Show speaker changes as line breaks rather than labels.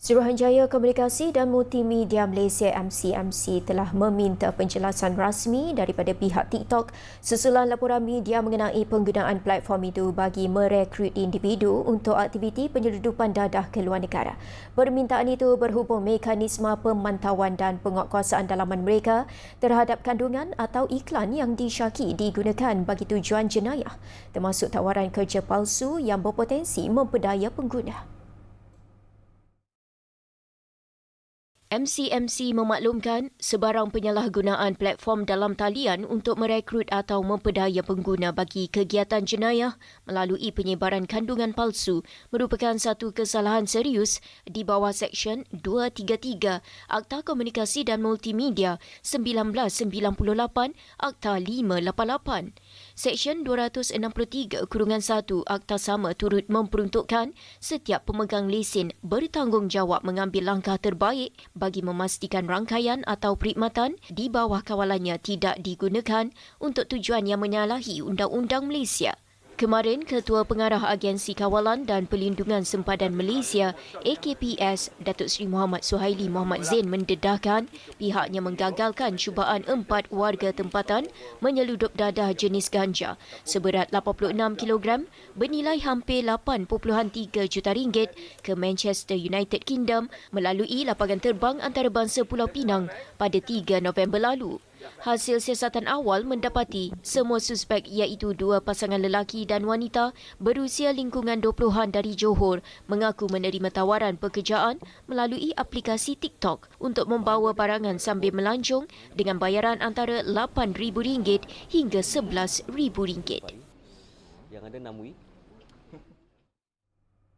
Suruhanjaya Komunikasi dan Multimedia Malaysia MCMC telah meminta penjelasan rasmi daripada pihak TikTok susulan laporan media mengenai penggunaan platform itu bagi merekrut individu untuk aktiviti penyeludupan dadah ke luar negara. Permintaan itu berhubung mekanisme pemantauan dan penguatkuasaan dalaman mereka terhadap kandungan atau iklan yang disyaki digunakan bagi tujuan jenayah termasuk tawaran kerja palsu yang berpotensi mempedaya pengguna. MCMC memaklumkan sebarang penyalahgunaan platform dalam talian untuk merekrut atau mempedaya pengguna bagi kegiatan jenayah melalui penyebaran kandungan palsu merupakan satu kesalahan serius di bawah Seksyen 233 Akta Komunikasi dan Multimedia 1998 Akta 588. Seksyen 263 Kurungan 1 Akta sama turut memperuntukkan setiap pemegang lesen bertanggungjawab mengambil langkah terbaik bagi memastikan rangkaian atau perkhidmatan di bawah kawalannya tidak digunakan untuk tujuan yang menyalahi Undang-Undang Malaysia. Kemarin, Ketua Pengarah Agensi Kawalan dan Pelindungan Sempadan Malaysia AKPS Datuk Seri Muhammad Suhaili Muhammad Zain mendedahkan pihaknya menggagalkan cubaan empat warga tempatan menyeludup dadah jenis ganja seberat 86 kg bernilai hampir 8.3 juta ringgit ke Manchester United Kingdom melalui lapangan terbang antarabangsa Pulau Pinang pada 3 November lalu. Hasil siasatan awal mendapati semua suspek iaitu dua pasangan lelaki dan wanita berusia lingkungan 20-an dari Johor mengaku menerima tawaran pekerjaan melalui aplikasi TikTok untuk membawa barangan sambil melancong dengan bayaran antara RM8,000 hingga RM11,000. Yang ada namui